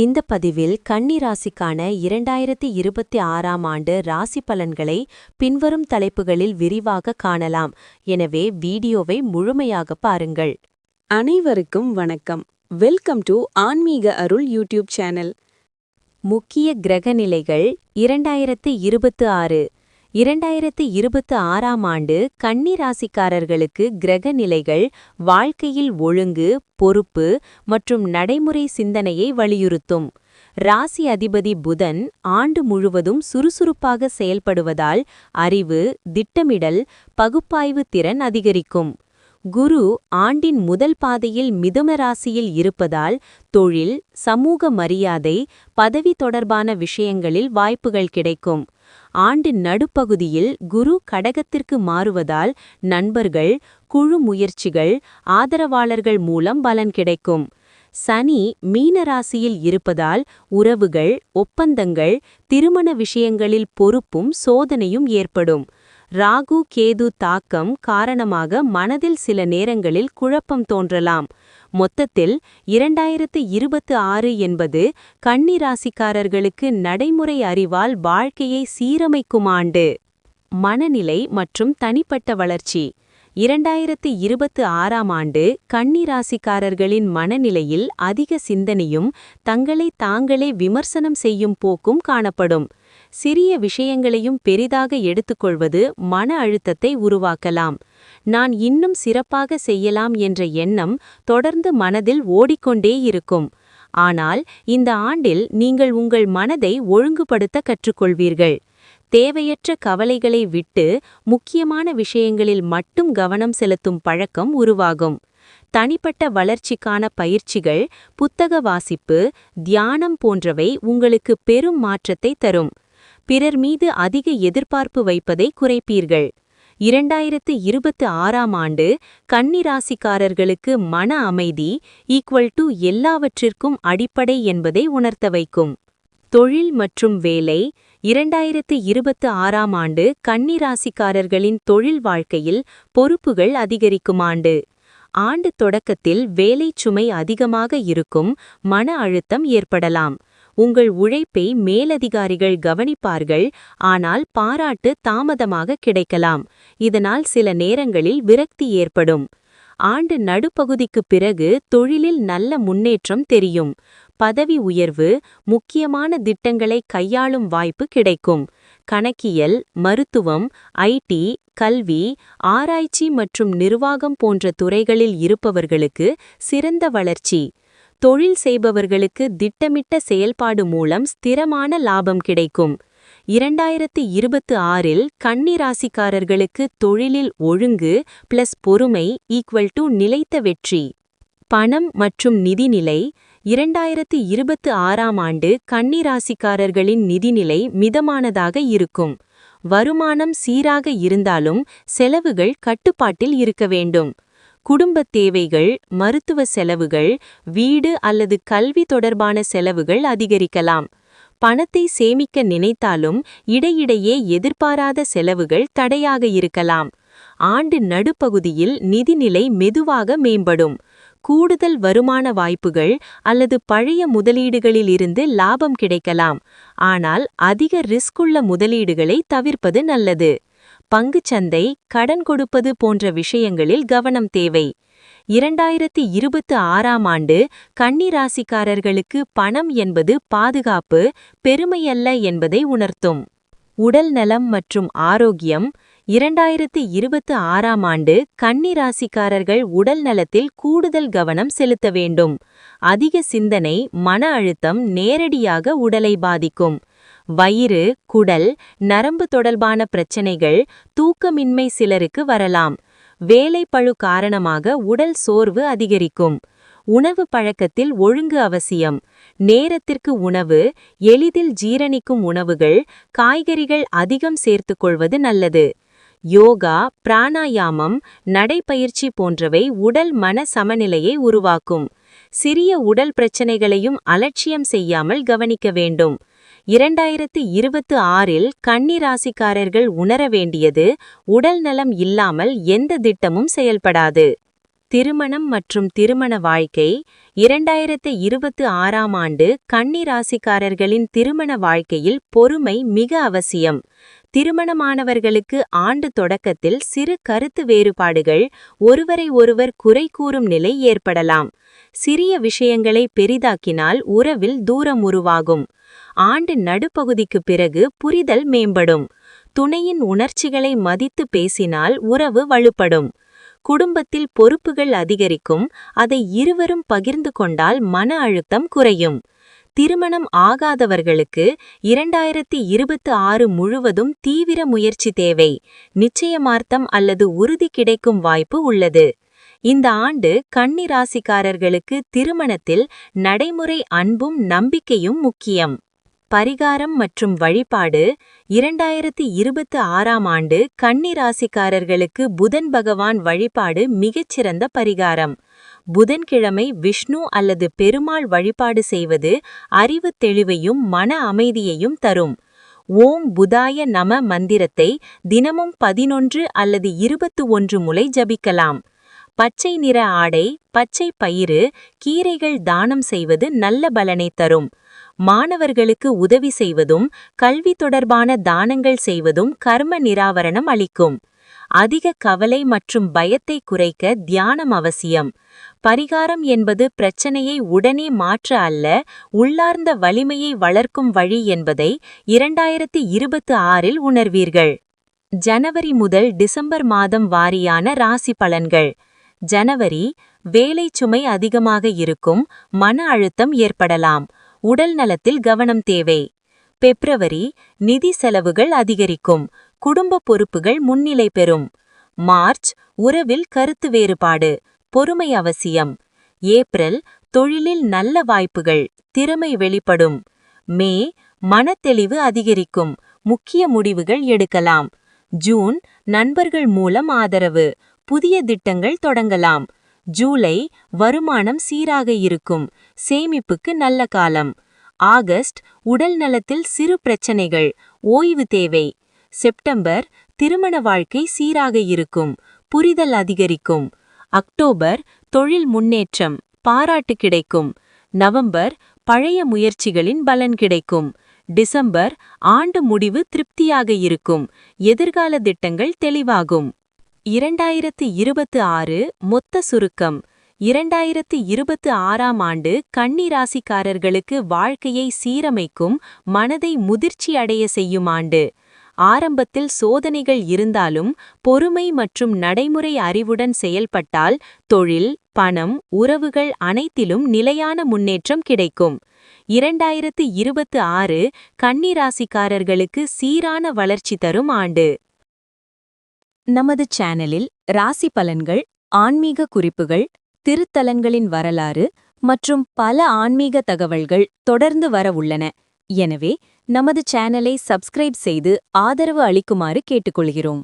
இந்த பதிவில் கன்னி ராசிக்கான இரண்டாயிரத்தி இருபத்தி ஆறாம் ஆண்டு ராசி பலன்களை பின்வரும் தலைப்புகளில் விரிவாக காணலாம். எனவே வீடியோவை முழுமையாக பாருங்கள். அனைவருக்கும் வணக்கம். வெல்கம் டு ஆன்மீக அருள் யூடியூப் சேனல். முக்கிய கிரக நிலைகள் இரண்டாயிரத்து இருபத்து ஆறு. இரண்டாயிரத்து இருபத்து ஆறாம் ஆண்டு கன்னி ராசிக்காரர்களுக்கு கிரக நிலைகள் வாழ்க்கையில் ஒழுங்கு பொறுப்பு மற்றும் நடைமுறை சிந்தனையை வலியுறுத்தும். ராசி அதிபதி புதன் ஆண்டு முழுவதும் சுறுசுறுப்பாக செயல்படுவதால் அறிவு திட்டமிடல் பகுப்பாய்வு திறன் அதிகரிக்கும். குரு ஆண்டின் முதல் பாதையில் மிதும ராசியில் இருப்பதால் தொழில் சமூக மரியாதை பதவி தொடர்பான விஷயங்களில் வாய்ப்புகள் கிடைக்கும். ஆண்டு நடுப்பகுதியில் குரு கடகத்திற்கு மாறுவதால் நண்பர்கள் குழு முயற்சிகள் ஆதரவாளர்கள் மூலம் பலன் கிடைக்கும். சனி மீனராசியில் இருப்பதால் உறவுகள் ஒப்பந்தங்கள் திருமண விஷயங்களில் பொறுப்பும் சோதனையும் ஏற்படும். ராகு கேது தாக்கம் காரணமாக மனதில் சில நேரங்களில் குழப்பம் தோன்றலாம். மொத்தத்தில் இரண்டாயிரத்து இருபத்து ஆறு என்பது கன்னி ராசிக்காரர்களுக்கு நடைமுறை அறிவால் வாழ்க்கையை சீரமைக்கும் ஆண்டு மனநிலை மற்றும் தனிப்பட்ட வளர்ச்சி. இரண்டாயிரத்து இருபத்து ஆறாம் ஆண்டு கன்னி ராசிக்காரர்களின் மனநிலையில் அதிக சிந்தனையும் தங்களை தாங்களே விமர்சனம் செய்யும் போக்கும் காணப்படும். சிறிய விஷயங்களையும் பெரிதாக எடுத்துக்கொள்வது மன அழுத்தத்தை உருவாக்கலாம். நான் இன்னும் சிறப்பாக செய்யலாம் என்ற எண்ணம் தொடர்ந்து மனதில் ஓடிக்கொண்டே இருக்கும். ஆனால் இந்த ஆண்டில் நீங்கள் உங்கள் மனதை ஒழுங்குபடுத்த கற்றுக்கொள்வீர்கள். தேவையற்ற கவலைகளை விட்டு முக்கியமான விஷயங்களில் மட்டும் கவனம் செலுத்தும் பழக்கம் உருவாகும். தனிப்பட்ட வளர்ச்சிக்கான பயிற்சிகள் புத்தக வாசிப்பு தியானம் போன்றவை உங்களுக்கு பெரும் மாற்றத்தை தரும். பிறர் மீது அதிக எதிர்பார்ப்பு வைப்பதை குறைப்பீர்கள். இரண்டாயிரத்து இருபத்து ஆறாம் ஆண்டு கன்னிராசிக்காரர்களுக்கு மன அமைதி ஈக்குவல் டு எல்லாவற்றிற்கும் அடிப்படை என்பதை உணர்த்த வைக்கும். தொழில் மற்றும் வேலை இரண்டாயிரத்து இருபத்து ஆறாம் ஆண்டு கன்னிராசிக்காரர்களின் தொழில் வாழ்க்கையில் பொறுப்புகள் அதிகரிக்கும் ஆண்டு. ஆண்டு தொடக்கத்தில் வேலை சுமை அதிகமாக இருக்கும் மன அழுத்தம் ஏற்படலாம். உங்கள் உழைப்பை மேலதிகாரிகள் கவனிப்பார்கள் ஆனால் பாராட்டு தாமதமாக கிடைக்கலாம். இதனால் சில நேரங்களில் விரக்தி ஏற்படும். ஆண்டு நடுப்பகுதிக்குப் பிறகு தொழிலில் நல்ல முன்னேற்றம் தெரியும். பதவி உயர்வு முக்கியமான திட்டங்களை கையாளும் வாய்ப்பு கிடைக்கும். கணக்கியல் மருத்துவம் ஐடி கல்வி ஆராய்ச்சி மற்றும் நிர்வாகம் போன்ற துறைகளில் இருப்பவர்களுக்கு சிறந்த வளர்ச்சி. தொழில் செய்பவர்களுக்கு திட்டமிட்ட செயல்பாடு மூலம் ஸ்திரமான லாபம் கிடைக்கும். இரண்டாயிரத்து இருபத்து ஆறில் கன்னிராசிக்காரர்களுக்கு தொழிலில் ஒழுங்கு பிளஸ் பொறுமை ஈக்குவல் டு நிலைத்த வெற்றி. பணம் மற்றும் நிதிநிலை இரண்டாயிரத்து இருபத்து ஆறாம் ஆண்டு கன்னிராசிக்காரர்களின் நிதிநிலை மிதமானதாக இருக்கும். வருமானம் சீராக இருந்தாலும் செலவுகள் கட்டுப்பாட்டில் இருக்க வேண்டும். குடும்பத் தேவைகள் மருத்துவ செலவுகள் வீடு அல்லது கல்வி தொடர்பான செலவுகள் அதிகரிக்கலாம். பணத்தை சேமிக்க நினைத்தாலும் இடையிடையே எதிர்பாராத செலவுகள் தடையாக இருக்கலாம். ஆண்டு நடுப்பகுதியில் நிதிநிலை மெதுவாக மேம்படும். கூடுதல் வருமான வாய்ப்புகள் அல்லது பழைய முதலீடுகளிலிருந்து லாபம் கிடைக்கலாம். ஆனால் அதிக ரிஸ்குள்ள முதலீடுகளை தவிர்ப்பது நல்லது. பங்குச்சந்தை கடன் கொடுப்பது போன்ற விஷயங்களில் கவனம் தேவை. இரண்டாயிரத்தி இருபத்து ஆறாம் ஆண்டு கன்னிராசிக்காரர்களுக்கு பணம் என்பது பாதுகாப்பு பெருமையல்ல என்பதை உணர்த்தும். உடல் நலம் மற்றும் ஆரோக்கியம். இரண்டாயிரத்து இருபத்து ஆறாம் ஆண்டு கன்னிராசிக்காரர்கள் உடல் நலத்தில் கூடுதல் கவனம் செலுத்த வேண்டும். அதிக சிந்தனை மன அழுத்தம் நேரடியாக உடலை பாதிக்கும். வயிறு குடல் நரம்பு தொடர்பான பிரச்சனைகள் தூக்கமின்மை சிலருக்கு வரலாம். வேலைப்பழு காரணமாக உடல் சோர்வு அதிகரிக்கும். உணவு பழக்கத்தில் ஒழுங்கு அவசியம். நேரத்திற்கு உணவு எளிதில் ஜீரணிக்கும் உணவுகள் காய்கறிகள் அதிகம் சேர்த்துக்கொள்வது நல்லது. யோகா பிராணாயாமம் நடைப்பயிற்சி போன்றவை உடல் மன சமநிலையை உருவாக்கும். சிறிய உடல் பிரச்சனைகளையும் அலட்சியம் செய்யாமல் கவனிக்க வேண்டும். இரண்டாயிரத்து இருபத்து ஆறில் கன்னி ராசிக்காரர்கள் உணர வேண்டியது உடல் நலம் இல்லாமல் எந்த திட்டமும் செயல்படாது. திருமணம் மற்றும் திருமண வாழ்க்கை இரண்டாயிரத்து இருபத்து ஆறாம் ஆண்டு கன்னி ராசிக்காரர்களின் திருமண வாழ்க்கையில் பொறுமை மிக அவசியம். திருமணமானவர்களுக்கு ஆண்டு தொடக்கத்தில் சிறு கருத்து வேறுபாடுகள் ஒருவரை ஒருவர் குறை கூறும் நிலை ஏற்படலாம். சிறிய விஷயங்களை பெரிதாக்கினால் உறவில் தூரம் உருவாகும். ஆண்டு நடுப்பகுதிக்கு பிறகு புரிதல் மேம்படும். துணையின் உணர்ச்சிகளை மதித்து பேசினால் உறவு வலுப்படும். குடும்பத்தில் பொறுப்புகள் அதிகரிக்கும் அதை இருவரும் பகிர்ந்து கொண்டால் மன அழுத்தம் குறையும். திருமணம் ஆகாதவர்களுக்கு இரண்டாயிரத்தி இருபத்து ஆறு முழுவதும் தீவிர முயற்சி தேவை. நிச்சயமார்த்தம் அல்லது உறுதி கிடைக்கும் வாய்ப்பு உள்ளது. இந்த ஆண்டு கன்னி ராசிக்காரர்களுக்கு திருமணத்தில் நடைமுறை அன்பும் நம்பிக்கையும் முக்கியம். பரிகாரம் மற்றும் வழிபாடு இரண்டாயிரத்தி இருபத்து ஆறாம் ஆண்டு கன்னி ராசிக்காரர்களுக்கு புதன் பகவான் வழிபாடு மிகச்சிறந்த பரிகாரம். புதன்கிழமை விஷ்ணு அல்லது பெருமாள் வழிபாடு செய்வது அறிவு தெளிவையும் மன அமைதியையும் தரும். ஓம் புதாய நம மந்திரத்தை தினமும் பதினொன்று அல்லது இருபத்து ஒன்று முறை ஜபிக்கலாம். பச்சை நிற ஆடை பச்சை பயிறு கீரைகள் தானம் செய்வது நல்ல பலனை தரும். மாணவர்களுக்கு உதவி செய்வதும் கல்வி தொடர்பான தானங்கள் செய்வதும் கர்ம நிராவரணம் அளிக்கும். அதிக கவலை மற்றும் பயத்தை குறைக்க தியானம் அவசியம். பரிகாரம் என்பது பிரச்சனையை உடனே மாற்ற அல்ல உள்ளார்ந்த வலிமையை வளர்க்கும் வழி என்பதை இரண்டாயிரத்தி இருபத்து ஆறில் உணர்வீர்கள். ஜனவரி முதல் டிசம்பர் மாதம் வாரியான ராசி பலன்கள். ஜனவரி வேலை சுமை அதிகமாக இருக்கும் மன அழுத்தம் ஏற்படலாம். உடல் நலத்தில் கவனம் தேவை. பிப்ரவரி நிதி செலவுகள் அதிகரிக்கும். குடும்ப பொறுப்புகள் முன்னிலை பெறும். மார்ச் உறவில் கருத்து வேறுபாடு பொறுமை அவசியம். ஏப்ரல் தொழிலில் நல்ல வாய்ப்புகள் திறமை வெளிப்படும். மே மனத்தெளிவு அதிகரிக்கும். முக்கிய முடிவுகள் எடுக்கலாம். ஜூன் நண்பர்கள் மூலம் ஆதரவு புதிய திட்டங்கள் தொடங்கலாம். ஜூலை வருமானம் சீராக இருக்கும். சேமிப்புக்கு நல்ல காலம். ஆகஸ்ட் உடல் நலத்தில் சிறு பிரச்சனைகள். ஓய்வு தேவை. செப்டம்பர் திருமண வாழ்க்கை சீராக இருக்கும். புரிதல் அதிகரிக்கும். அக்டோபர் தொழில் முன்னேற்றம். பாராட்டு கிடைக்கும். நவம்பர் பழைய முயற்சிகளின் பலன் கிடைக்கும். டிசம்பர் ஆண்டு முடிவு திருப்தியாக இருக்கும். எதிர்கால திட்டங்கள் தெளிவாகும். இரண்டாயிரத்து இருபத்து ஆறு மொத்த சுருக்கம். இரண்டாயிரத்து இருபத்து ஆறாம் ஆண்டு கன்னி ராசிக்காரர்களுக்கு வாழ்க்கையை சீரமைக்கும் மனதை முதிர்ச்சி அடைய செய்யும் ஆண்டு. ஆரம்பத்தில் சோதனைகள் இருந்தாலும் பொறுமை மற்றும் நடைமுறை அறிவுடன் செயல்பட்டால் தொழில் பணம் உறவுகள் அனைத்திலும் நிலையான முன்னேற்றம் கிடைக்கும். இரண்டாயிரத்து இருபத்து ஆறு கன்னிராசிக்காரர்களுக்கு சீரான வளர்ச்சி தரும் ஆண்டு. நமது சேனலில் ராசி பலன்கள் ஆன்மீக குறிப்புகள் திருத்தலங்களின் வரலாறு மற்றும் பல ஆன்மீக தகவல்கள் தொடர்ந்து வர உள்ளன. எனவே நமது சேனலை சப்ஸ்கிரைப் செய்து ஆதரவு அளிக்குமாறு கேட்டுக்கொள்கிறோம்.